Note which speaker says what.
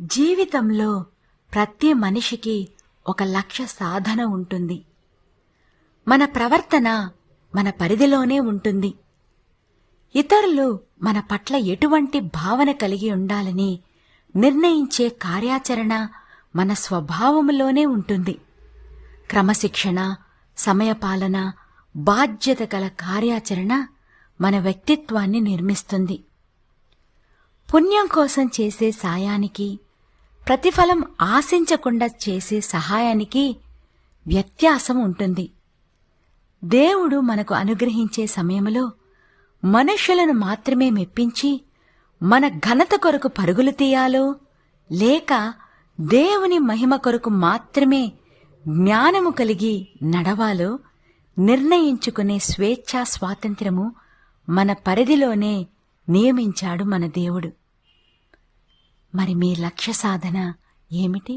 Speaker 1: జీవితంలో ప్రతి మనిషికి ఒక లక్ష్య సాధన ఉంటుంది. మన ప్రవర్తన మన పరిధిలోనే ఉంటుంది. ఇతరులు మన పట్ల ఎటువంటి భావన కలిగి ఉండాలని నిర్ణయించే కార్యాచరణ మన స్వభావములోనే ఉంటుంది. క్రమశిక్షణ సమయపాలన బాధ్యత గల కార్యాచరణ మన వ్యక్తిత్వాన్ని నిర్మిస్తుంది. పుణ్యం కోసం చేసే సాయానికి ప్రతిఫలం ఆశించకుండా చేసే సహాయానికి వ్యత్యాసం ఉంటుంది. దేవుడు మనకు అనుగ్రహించే సమయంలో మనుషులను మాత్రమే మెప్పించి మన ఘనత కొరకు పరుగులు తీయాలో లేక దేవుని మహిమ కొరకు మాత్రమే జ్ఞానము కలిగి నడవాలో నిర్ణయించుకునే స్వేచ్ఛా స్వాతంత్రము మన పరిధిలోనే నియమించాడు మన దేవుడు. మరి మీ లక్ష్య సాధన ఏమిటి?